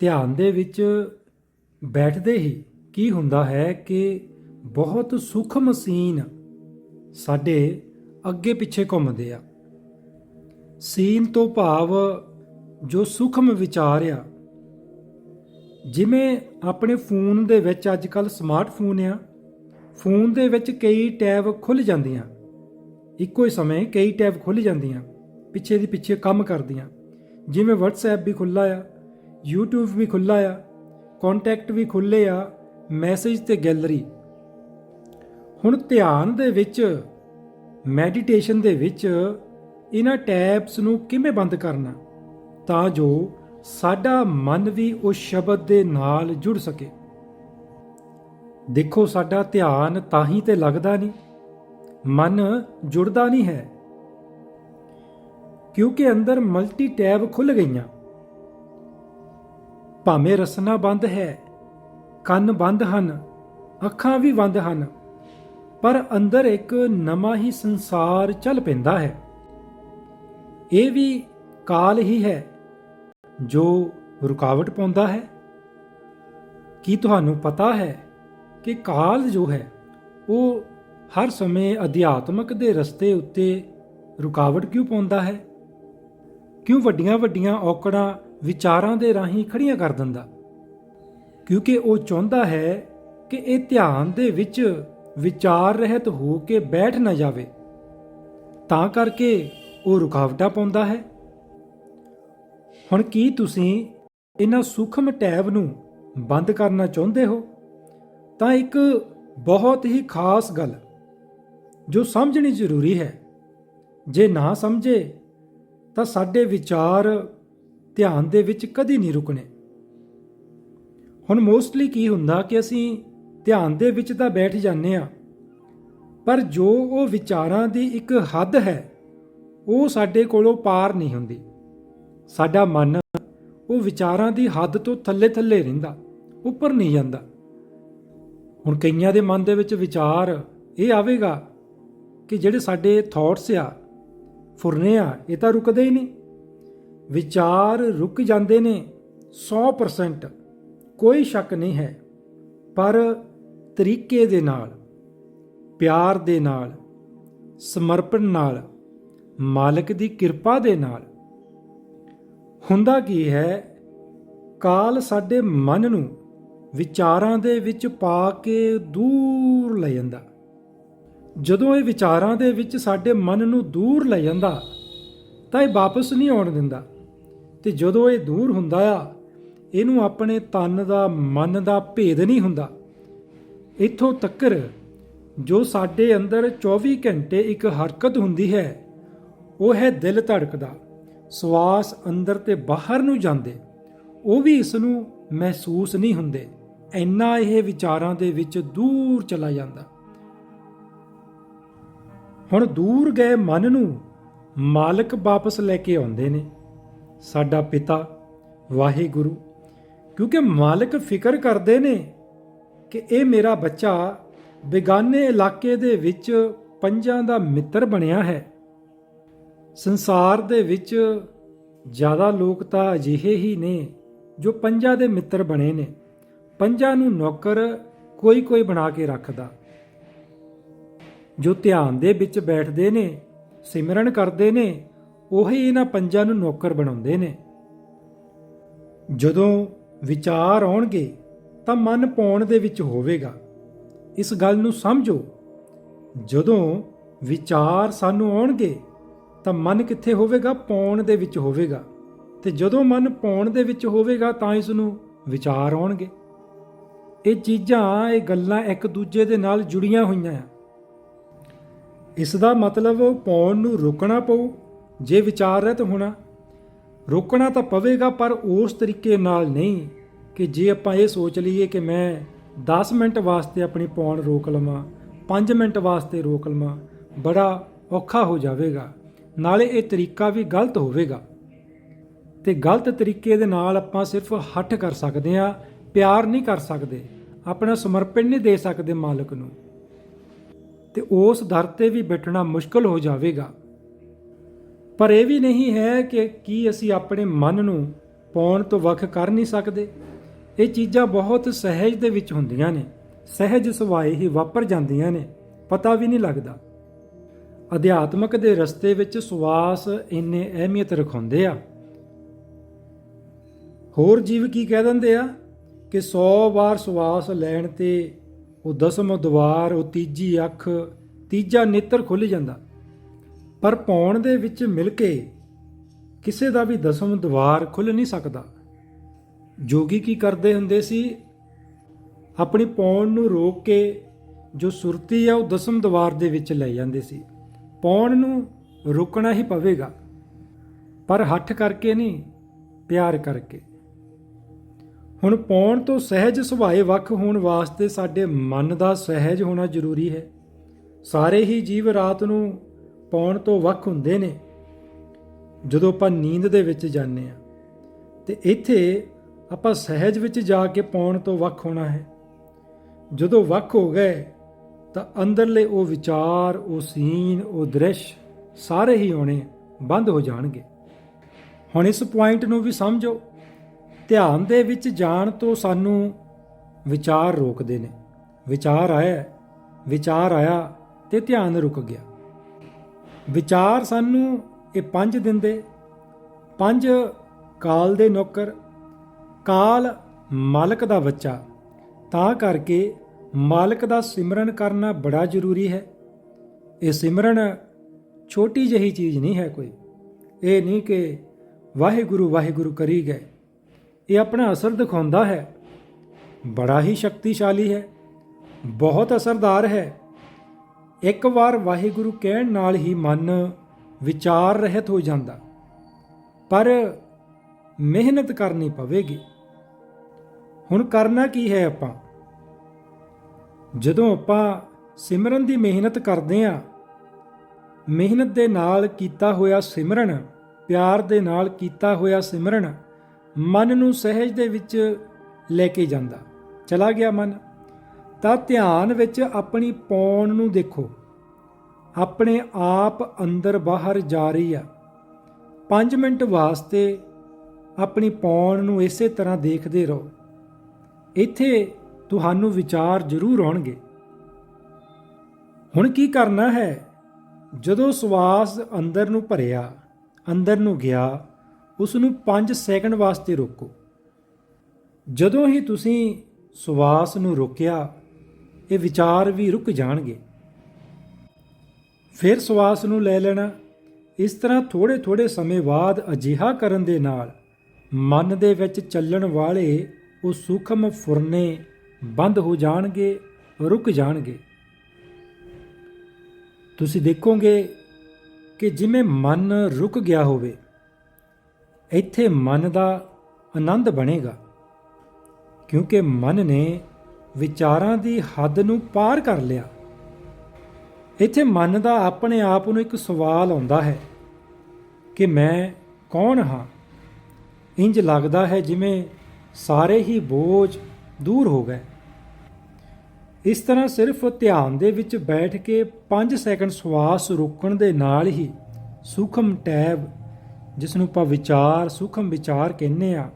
ਧਿਆਨ ਦੇ ਵਿੱਚ ਬੈਠਦੇ ਹੀ ਕੀ ਹੁੰਦਾ ਹੈ ਕਿ ਬਹੁਤ ਸੂਖਮ ਸੀਨ ਸਾਡੇ ਅੱਗੇ ਪਿੱਛੇ ਘੁੰਮਦੇ ਆ। ਸੀਨ ਤੋਂ ਭਾਵ ਜੋ ਸੂਖਮ ਵਿਚਾਰ ਆ, ਜਿਵੇਂ ਆਪਣੇ ਫੋਨ ਦੇ ਵਿੱਚ ਅੱਜ ਕੱਲ ਸਮਾਰਟਫੋਨ ਆ, ਫੋਨ ਦੇ ਵਿੱਚ ਕਈ ਟੈਬ ਖੁੱਲ ਜਾਂਦੀਆਂ। ਇੱਕੋ ਹੀ ਸਮੇਂ ਕਈ ਟੈਬ ਖੁੱਲ ਜਾਂਦੀਆਂ, ਪਿੱਛੇ ਦੀ ਪਿੱਛੇ ਕੰਮ ਕਰਦੀਆਂ। ਜਿਵੇਂ WhatsApp ਵੀ ਖੁੱਲਾ ਆ YouTube ਵੀ ਖੁੱਲਾ ਆ ਕੰਟੈਕਟ ਵੀ ਖੁੱਲੇ ਆ ਮੈਸੇਜ ਤੇ ਗੈਲਰੀ ਹੁਣ ਧਿਆਨ ਦੇ ਵਿੱਚ ਮੈਡੀਟੇਸ਼ਨ ਦੇ ਵਿੱਚ ਇਹਨਾਂ ਟੈਬਸ ਨੂੰ ਕਿਵੇਂ ਬੰਦ ਕਰਨਾ, ਤਾਂ ਜੋ ਸਾਡਾ ਮਨ ਵੀ ਉਸ ਸ਼ਬਦ ਦੇ ਨਾਲ ਜੁੜ ਸਕੇ। ਦੇਖੋ, ਸਾਡਾ ਧਿਆਨ ਤਾਂ ਹੀ ਤੇ ਲੱਗਦਾ ਨਹੀਂ, ਮਨ ਜੁੜਦਾ ਨਹੀਂ ਹੈ, ਕਿਉਂਕਿ ਅੰਦਰ ਮਲਟੀ ਟੈਬ ਖੁੱਲ ਗਈਆਂ। ਭਾਵੇਂ ਰਸਨਾ ਬੰਦ ਹੈ, ਕੰਨ ਬੰਦ ਹਨ, ਅੱਖਾਂ ਵੀ ਬੰਦ ਹਨ, ਪਰ ਅੰਦਰ ਇੱਕ ਨਵਾਂ ਹੀ ਸੰਸਾਰ ਚੱਲ ਪੈਂਦਾ ਹੈ। ਇਹ ਵੀ ਕਾਲ ਹੀ ਹੈ ਜੋ ਰੁਕਾਵਟ ਪਾਉਂਦਾ ਹੈ। ਕੀ ਤੁਹਾਨੂੰ ਪਤਾ ਹੈ ਕਿ ਕਾਲ ਜੋ ਹੈ, ਉਹ ਹਰ ਸਮੇਂ ਅਧਿਆਤਮਕ ਦੇ ਰਸਤੇ ਉੱਤੇ ਰੁਕਾਵਟ ਕਿਉਂ ਪਾਉਂਦਾ ਹੈ? ਕਿਉਂ ਵੱਡੀਆਂ ਵੱਡੀਆਂ ਔਕੜਾਂ ਵਿਚਾਰਾਂ ਦੇ ਰਾਹੀਂ ਖੜੀਆਂ ਕਰ ਦਿੰਦਾ। ਕਿਉਂਕਿ ਉਹ ਚਾਹੁੰਦਾ ਹੈ ਕਿ ਇਹ ਧਿਆਨ ਦੇ ਵਿੱਚ ਵਿਚਾਰ ਰਹਿਤ ਹੋ ਕੇ ਬੈਠ ਨਾ ਜਾਵੇ। ਤਾਂ ਕਰਕੇ ਉਹ ਰੁਕਾਵਟਾਂ ਪਾਉਂਦਾ ਹੈ। ਹੁਣ ਕੀ ਤੁਸੀਂ ਇਹਨਾਂ ਸੂਖਮ ਟੈਬ ਨੂੰ ਬੰਦ ਕਰਨਾ ਚਾਹੁੰਦੇ ਹੋ? ਤਾਂ ਇੱਕ ਬਹੁਤ ਹੀ ਖਾਸ ਗੱਲ ਜੋ ਸਮਝਣੀ ਜ਼ਰੂਰੀ ਹੈ। ਜੇ ਨਾ ਸਮਝੇ, ਤਾਂ ਸਾਡੇ ਵਿਚਾਰ ਧਿਆਨ ਦੇ ਵਿੱਚ ਕਦੀ ਨਹੀਂ ਰੁਕਣੇ। ਹੁਣ ਮੋਸਟਲੀ ਕੀ ਹੁੰਦਾ ਕਿ ਅਸੀਂ ਧਿਆਨ ਦੇ ਵਿੱਚ ਤਾਂ ਬੈਠ ਜਾਂਦੇ ਆ ਪਰ ਜੋ ਉਹ ਵਿਚਾਰਾਂ ਦੀ ਇੱਕ ਹੱਦ ਹੈ, ਉਹ ਸਾਡੇ ਕੋਲੋਂ ਪਾਰ ਨਹੀਂ ਹੁੰਦੀ। ਸਾਡਾ ਮਨ ਉਹ ਵਿਚਾਰਾਂ ਦੀ ਹੱਦ ਤੋਂ ਥੱਲੇ ਥੱਲੇ ਰਹਿੰਦਾ, ਉੱਪਰ ਨਹੀਂ ਜਾਂਦਾ। ਹੁਣ ਕਈਆਂ ਦੇ ਮਨ ਦੇ ਵਿੱਚ ਵਿਚਾਰ ਇਹ ਆਵੇਗਾ ਕਿ ਜਿਹੜੇ ਸਾਡੇ ਥਾਟਸ ਆ, ਫੁਰਨੇ ਆ, ਇਹ ਤਾਂ ਰੁਕਦੇ ਹੀ ਨਹੀਂ। ਵਿਚਾਰ ਰੁਕ ਜਾਂਦੇ ਨੇ 100% ਕੋਈ ਸ਼ੱਕ ਨਹੀਂ ਹੈ। ਪਰ ਤਰੀਕੇ ਦੇ ਨਾਲ, ਪਿਆਰ ਦੇ ਨਾਲ, ਸਮਰਪਣ ਨਾਲ, ਮਾਲਕ ਦੀ ਕਿਰਪਾ ਦੇ ਨਾਲ ਹੁੰਦਾ ਕੀ ਹੈ, ਕਾਲ ਸਾਡੇ ਮਨ ਨੂੰ ਵਿਚਾਰਾਂ ਦੇ ਵਿੱਚ ਪਾ ਕੇ ਦੂਰ ਲੈ ਜਾਂਦਾ। ਜਦੋਂ ਇਹ ਵਿਚਾਰਾਂ ਦੇ ਵਿੱਚ ਸਾਡੇ ਮਨ ਨੂੰ ਦੂਰ ਲੈ ਜਾਂਦਾ, ਤਾਂ ਇਹ ਵਾਪਸ ਨਹੀਂ ਆਉਣ ਦਿੰਦਾ। ਤੇ ਜਦੋਂ ਇਹ ਦੂਰ ਹੁੰਦਾ ਆ, ਇਹਨੂੰ ਆਪਣੇ ਤਨ ਦਾ, ਮਨ ਦਾ ਭੇਦ ਨਹੀਂ ਹੁੰਦਾ। ਇੱਥੋਂ ਤੱਕਰ ਜੋ ਸਾਡੇ ਅੰਦਰ 24 ਘੰਟੇ ਇੱਕ ਹਰਕਤ ਹੁੰਦੀ ਹੈ, ਉਹ ਹੈ ਦਿਲ ਧੜਕਦਾ, ਸਵਾਸ ਅੰਦਰ ਤੇ ਬਾਹਰ ਨੂੰ ਜਾਂਦੇ। ਉਹ ਵੀ ਇਸ ਨੂੰ ਮਹਿਸੂਸ ਨਹੀਂ ਹੁੰਦੇ। ਇੰਨਾ ਇਹ ਵਿਚਾਰਾਂ ਦੇ ਵਿੱਚ ਦੂਰ ਚਲਾ ਜਾਂਦਾ। ਹੁਣ ਦੂਰ ਗਏ ਮਨ ਨੂੰ ਮਾਲਕ ਵਾਪਸ ਲੈ ਕੇ ਆਉਂਦੇ ਨੇ। ਸਾਡਾ ਪਿਤਾ ਵਾਹਿਗੁਰੂ, ਕਿਉਂਕਿ ਮਾਲਕ ਫਿਕਰ ਕਰਦੇ ਨੇ ਕਿ ਇਹ ਮੇਰਾ ਬੱਚਾ ਬੇਗਾਨੇ ਇਲਾਕੇ ਦੇ ਵਿੱਚ ਪੰਜਾਂ ਦਾ ਮਿੱਤਰ ਬਣਿਆ ਹੈ। ਸੰਸਾਰ ਦੇ ਵਿੱਚ ਜ਼ਿਆਦਾ ਲੋਕ ਤਾਂ ਅਜਿਹੇ ਹੀ ਨੇ ਜੋ ਪੰਜਾਂ ਦੇ ਮਿੱਤਰ ਬਣੇ ਨੇ। ਪੰਜਾਂ ਨੂੰ ਨੌਕਰ ਕੋਈ ਕੋਈ ਬਣਾ ਕੇ ਰੱਖਦਾ। ਜੋ ਧਿਆਨ ਦੇ ਵਿੱਚ ਬੈਠਦੇ ਨੇ, ਸਿਮਰਨ ਕਰਦੇ ਨੇ ਉਹੀ ਇਹਨਾਂ ਪੰਜਾਂ ਨੂੰ ਨੌਕਰ ਬਣਾਉਂਦੇ ਨੇ। ਜਦੋਂ ਵਿਚਾਰ ਆਉਣਗੇ ਤਾਂ ਮਨ ਪਾਉਣ ਦੇ ਵਿੱਚ ਹੋਵੇਗਾ। ਇਸ ਗੱਲ ਨੂੰ ਸਮਝੋ, ਜਦੋਂ ਵਿਚਾਰ ਸਾਨੂੰ ਆਉਣਗੇ ਤਾਂ ਮਨ ਕਿੱਥੇ ਹੋਵੇਗਾ? ਪਾਉਣ ਦੇ ਵਿੱਚ ਹੋਵੇਗਾ। ਤੇ ਜਦੋਂ ਮਨ ਪਾਉਣ ਦੇ ਵਿੱਚ ਹੋਵੇਗਾ ਤਾਂ ਇਸ ਨੂੰ ਵਿਚਾਰ ਆਉਣਗੇ। ਇਹ ਚੀਜ਼ਾਂ, ਇਹ ਗੱਲਾਂ ਇੱਕ ਦੂਜੇ ਦੇ ਨਾਲ ਜੁੜੀਆਂ ਹੋਈਆਂ ਆ। ਇਸ ਦਾ ਮਤਲਬ ਪਾਉਣ ਨੂੰ ਰੋਕਣਾ ਪਊ ਜੇ ਵਿਚਾਰ ਰਹਿਤ ਹੋਣਾ। ਰੋਕਣਾ ਤਾਂ ਪਵੇਗਾ, ਪਰ ਉਸ ਤਰੀਕੇ ਨਾਲ ਨਹੀਂ ਕਿ ਜੇ ਆਪਾਂ ਇਹ ਸੋਚ ਲਈਏ ਕਿ ਮੈਂ 10 ਮਿੰਟ ਵਾਸਤੇ ਆਪਣੀ ਪੌਣ ਰੋਕ ਲਵਾਂ 5 ਮਿੰਟ ਵਾਸਤੇ ਰੋਕ ਲਵਾਂ, ਬੜਾ ਔਖਾ ਹੋ ਜਾਵੇਗਾ। ਨਾਲੇ ਇਹ ਤਰੀਕਾ ਵੀ ਗਲਤ ਹੋਵੇਗਾ। ਤੇ ਗਲਤ ਤਰੀਕੇ ਦੇ ਨਾਲ ਆਪਾਂ ਸਿਰਫ ਹੱਠ ਕਰ ਸਕਦੇ ਆ ਪਿਆਰ ਨਹੀਂ ਕਰ ਸਕਦੇ, ਆਪਣਾ ਸਮਰਪਣ ਨਹੀਂ ਦੇ ਸਕਦੇ ਮਾਲਕ ਨੂੰ। ਤੇ ਉਸ ਦਰ ਤੇ ਵੀ ਬੈਠਣਾ ਮੁਸ਼ਕਲ ਹੋ ਜਾਵੇਗਾ। ਪਰ ਇਹ ਵੀ ਨਹੀਂ ਹੈ ਕਿ ਕੀ ਅਸੀਂ ਆਪਣੇ ਮਨ ਨੂੰ ਪਾਉਣ ਤੋਂ ਵੱਖ ਕਰ ਨਹੀਂ ਸਕਦੇ। ਇਹ ਚੀਜ਼ਾਂ ਬਹੁਤ ਸਹਿਜ ਦੇ ਵਿੱਚ ਹੁੰਦੀਆਂ ਨੇ। ਸਹਿਜ ਸੁਭਾਏ ਹੀ ਵਾਪਰ ਜਾਂਦੀਆਂ ਨੇ। ਪਤਾ ਵੀ ਨਹੀਂ ਲੱਗਦਾ। ਅਧਿਆਤਮਕ ਦੇ ਰਸਤੇ ਵਿੱਚ ਸਵਾਸ ਇੰਨੇ ਅਹਿਮੀਅਤ ਰਖਾਉਂਦੇ ਆ। ਹੋਰ ਜੀਵ ਕੀ ਕਹਿ ਦਿੰਦੇ ਆ? ਕਿ 100 ਵਾਰ ਸਵਾਸ ਲੈਣ ਤੇ ਉਹ ਦਸਮ ਦਵਾਰ, ਉਹ ਤੀਜੀ ਅੱਖ, ਤੀਜਾ ਨੇਤਰ ਖੁੱਲ ਜਾਂਦਾ। ਪਰ ਪੌਣ ਦੇ ਵਿੱਚ ਮਿਲ ਕੇ ਕਿਸੇ ਦਾ ਵੀ ਦਸਮ ਦਵਾਰ ਖੁੱਲ ਨਹੀਂ ਸਕਦਾ। ਜੋਗੀ ਕੀ ਕਰਦੇ ਹੁੰਦੇ ਸੀ? ਆਪਣੀ ਪੌਣ ਨੂੰ ਰੋਕ ਕੇ ਜੋ ਸੁਰਤੀ ਆ, ਉਹ ਦਸਮ ਦਵਾਰ ਦੇ ਵਿੱਚ ਲੈ ਜਾਂਦੇ ਸੀ। ਪੌਣ ਨੂੰ ਰੁਕਣਾ ਹੀ ਪਵੇਗਾ, ਪਰ ਹੱਠ ਕਰਕੇ ਨਹੀਂ, ਪਿਆਰ ਕਰਕੇ। ਹੁਣ ਪੌਣ ਤੋਂ ਸਹਿਜ ਸੁਭਾਏ ਵੱਖ ਹੋਣ ਵਾਸਤੇ ਸਾਡੇ ਮਨ ਦਾ ਸਹਿਜ ਹੋਣਾ ਜ਼ਰੂਰੀ ਹੈ। ਸਾਰੇ ਹੀ ਜੀਵ ਰਾਤ ਨੂੰ ਪਾਉਣ ਤੋਂ ਵੱਖ ਹੁੰਦੇ ਨੇ, ਜਦੋਂ ਆਪਾਂ ਨੀਂਦ ਦੇ ਵਿੱਚ ਜਾਂਦੇ ਆ ਤੇ ਇੱਥੇ ਆਪਾਂ ਸਹਿਜ ਵਿੱਚ ਜਾ ਕੇ ਪਾਉਣ ਤੋਂ ਵੱਖ ਹੋਣਾ ਹੈ। ਜਦੋਂ ਵੱਖ ਹੋ ਗਏ, ਤਾਂ ਅੰਦਰਲੇ ਉਹ ਵਿਚਾਰ, ਉਹ ਸੀਨ, ਉਹ ਦ੍ਰਿਸ਼ ਸਾਰੇ ਹੀ ਆਉਣੇ ਬੰਦ ਹੋ ਜਾਣਗੇ। ਹੁਣ ਇਸ ਪੁਆਇੰਟ ਨੂੰ ਵੀ ਸਮਝੋ। ਧਿਆਨ ਦੇ ਵਿੱਚ ਜਾਣ ਤੋਂ ਸਾਨੂੰ ਵਿਚਾਰ ਰੋਕਦੇ ਨੇ। ਵਿਚਾਰ ਆਇਆ ਵਿਚਾਰ ਆਇਆ ਤੇ ਧਿਆਨ ਰੁਕ ਗਿਆ। ਵਿਚਾਰ ਸਾਨੂੰ ਇਹ ਪੰਜ ਦਿੰਦੇ। ਪੰਜ ਕਾਲ ਦੇ ਨੌਕਰ, ਕਾਲ ਮਾਲਕ ਦਾ ਬੱਚਾ। ਤਾਂ ਕਰਕੇ ਮਾਲਕ ਦਾ ਸਿਮਰਨ ਕਰਨਾ ਬੜਾ ਜ਼ਰੂਰੀ ਹੈ। ਇਹ ਸਿਮਰਨ ਛੋਟੀ ਜਿਹੀ ਚੀਜ਼ ਨਹੀਂ ਹੈ ਕੋਈ। ਇਹ ਨਹੀਂ ਕਿ ਵਾਹਿਗੁਰੂ ਵਾਹਿਗੁਰੂ ਕਰੀ ਗਏ। ਇਹ ਆਪਣਾ ਅਸਰ ਦਿਖਾਉਂਦਾ ਹੈ। ਬੜਾ ਹੀ ਸ਼ਕਤੀਸ਼ਾਲੀ ਹੈ। ਬਹੁਤ ਅਸਰਦਾਰ ਹੈ। ਇੱਕ ਵਾਰ ਵਾਹਿਗੁਰੂ ਕਹਿਣ ਨਾਲ ਹੀ ਮਨ ਵਿਚਾਰ ਰਹਿਤ ਹੋ ਜਾਂਦਾ। ਪਰ ਮਿਹਨਤ ਕਰਨੀ ਪਵੇਗੀ। ਹੁਣ ਕਰਨਾ ਕੀ ਹੈ ਆਪਾਂ? ਜਦੋਂ ਆਪਾਂ ਸਿਮਰਨ ਦੀ ਮਿਹਨਤ ਕਰਦੇ ਆਂ ਮਿਹਨਤ ਦੇ ਨਾਲ ਕੀਤਾ ਹੋਇਆ ਸਿਮਰਨ, ਪਿਆਰ ਦੇ ਨਾਲ ਕੀਤਾ ਹੋਇਆ ਸਿਮਰਨ ਮਨ ਨੂੰ ਸਹਿਜ ਦੇ ਵਿੱਚ ਲੈ ਕੇ ਜਾਂਦਾ। ਚਲਾ ਗਿਆ ਮਨ। ਤਾਂ ਧਿਆਨ ਵਿੱਚ ਆਪਣੀ ਪੌਣ ਨੂੰ ਦੇਖੋ। ਆਪਣੇ ਆਪ ਅੰਦਰ ਬਾਹਰ ਜਾ ਰਹੀ ਆ। 5 ਮਿੰਟ ਵਾਸਤੇ ਆਪਣੀ ਪੌਣ ਨੂੰ ਇਸੇ ਤਰ੍ਹਾਂ ਦੇਖਦੇ ਰਹੋ। ਇੱਥੇ ਤੁਹਾਨੂੰ ਵਿਚਾਰ ਜ਼ਰੂਰ ਆਉਣਗੇ। ਹੁਣ ਕੀ ਕਰਨਾ ਹੈ? ਜਦੋਂ ਸਵਾਸ ਅੰਦਰ ਨੂੰ ਭਰਿਆ, ਅੰਦਰ ਨੂੰ ਗਿਆ ਉਸ ਨੂੰ 5 ਸੈਕਿੰਡ ਵਾਸਤੇ ਰੋਕੋ। ਜਦੋਂ ਹੀ ਤੁਸੀਂ ਸਵਾਸ ਨੂੰ ਰੋਕਿਆ ਇਹ ਵਿਚਾਰ ਵੀ ਰੁਕ ਜਾਣਗੇ। ਫਿਰ ਸਵਾਸ ਨੂੰ ਲੈ ਲੈਣਾ। ਇਸ ਤਰ੍ਹਾਂ ਥੋੜੇ ਥੋੜੇ ਸਮੇਂ ਬਾਅਦ ਅਜਿਹਾ ਕਰਨ ਦੇ ਨਾਲ ਮਨ ਦੇ ਵਿੱਚ ਚੱਲਣ ਵਾਲੇ ਉਹ ਸੂਖਮ ਫੁਰਨੇ ਬੰਦ ਹੋ ਜਾਣਗੇ, ਰੁਕ ਜਾਣਗੇ। ਤੁਸੀਂ ਦੇਖੋਗੇ ਕਿ ਜਿਵੇਂ ਮਨ ਰੁਕ ਗਿਆ ਹੋਵੇ, ਇੱਥੇ ਮਨ ਦਾ ਆਨੰਦ ਬਣੇਗਾ। ਕਿਉਂਕਿ ਮਨ ਨੇ ਵਿਚਾਰਾਂ ਦੀ ਹੱਦ ਨੂੰ ਪਾਰ ਕਰ ਲਿਆ। ਇੱਥੇ ਮਨ ਦਾ ਆਪਣੇ ਆਪ ਨੂੰ ਇੱਕ ਸਵਾਲ ਆਉਂਦਾ ਹੈ ਕਿ ਮੈਂ ਕੌਣ ਹਾਂ? ਇੰਜ ਲੱਗਦਾ ਹੈ ਜਿਵੇਂ ਸਾਰੇ ਹੀ ਬੋਝ ਦੂਰ ਹੋ ਗਏ। ਇਸ ਤਰ੍ਹਾਂ ਸਿਰਫ ਧਿਆਨ ਦੇ ਵਿੱਚ ਬੈਠ ਕੇ 5 ਸੈਕਿੰਡ ਸਵਾਸ ਰੋਕਣ ਦੇ ਨਾਲ ਹੀ ਸੂਖਮ ਟੈਬ ਜਿਸ ਨੂੰ ਆਪਾਂ ਵਿਚਾਰ, ਸੂਖਮ ਵਿਚਾਰ ਕਹਿੰਦੇ ਆ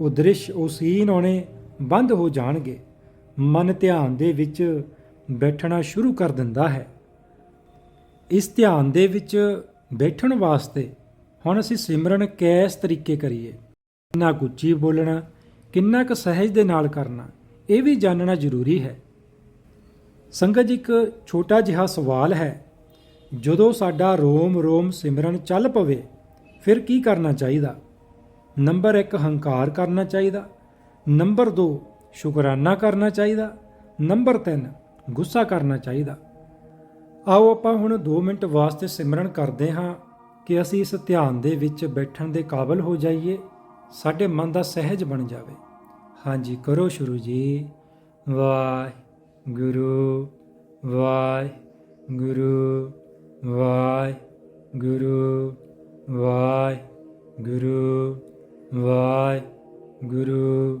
ਉਹ ਦ੍ਰਿਸ਼, ਉਹ ਸੀਨ ਆਉਣੇ ਬੰਦ ਹੋ ਜਾਣਗੇ। ਮਨ ਧਿਆਨ ਦੇ ਵਿੱਚ ਬੈਠਣਾ ਸ਼ੁਰੂ ਕਰ ਦਿੰਦਾ ਹੈ। ਇਸ ਧਿਆਨ ਦੇ ਵਿੱਚ ਬੈਠਣ ਵਾਸਤੇ ਹੁਣ ਅਸੀਂ ਸਿਮਰਨ ਕਿਸ ਤਰੀਕੇ ਕਰੀਏ। ਕਿੰਨਾ ਕੁ ਉੱਚੀ ਬੋਲਣਾ, ਕਿੰਨਾ ਕੁ ਸਹਿਜ ਦੇ ਨਾਲ ਕਰਨਾ, ਇਹ ਵੀ ਜਾਣਨਾ ਜ਼ਰੂਰੀ ਹੈ। ਸੰਗਤ ਇੱਕ ਛੋਟਾ ਜਿਹਾ ਸਵਾਲ ਹੈ। ਜਦੋਂ ਸਾਡਾ ਰੋਮ ਰੋਮ ਸਿਮਰਨ ਚੱਲ ਪਵੇ, ਫਿਰ ਕੀ ਕਰਨਾ ਚਾਹੀਦਾ? ਨੰਬਰ 1 ਹੰਕਾਰ ਕਰਨਾ ਚਾਹੀਦਾ। ਨੰਬਰ 2 ਸ਼ੁਕਰਾਨਾ ਕਰਨਾ ਚਾਹੀਦਾ। ਨੰਬਰ 3 ਗੁੱਸਾ ਕਰਨਾ ਚਾਹੀਦਾ। ਆਓ ਆਪਾਂ ਹੁਣ 2 ਮਿੰਟ ਵਾਸਤੇ ਸਿਮਰਨ ਕਰਦੇ ਹਾਂ ਕਿ ਅਸੀਂ ਇਸ ਧਿਆਨ ਦੇ ਵਿੱਚ ਬੈਠਣ ਦੇ ਕਾਬਿਲ ਹੋ ਜਾਈਏ, ਸਾਡੇ ਮਨ ਦਾ ਸਹਿਜ ਬਣ ਜਾਵੇ। ਹਾਂਜੀ, ਕਰੋ ਸ਼ੁਰੂ ਜੀ। ਵਾਹਿਗੁਰੂ ਵਾਹਿਗੁਰੂ ਵਾਹਿਗੁਰੂ ਵਾਹਿਗੁਰੂ ਵਾਹਿਗੁਰੂ।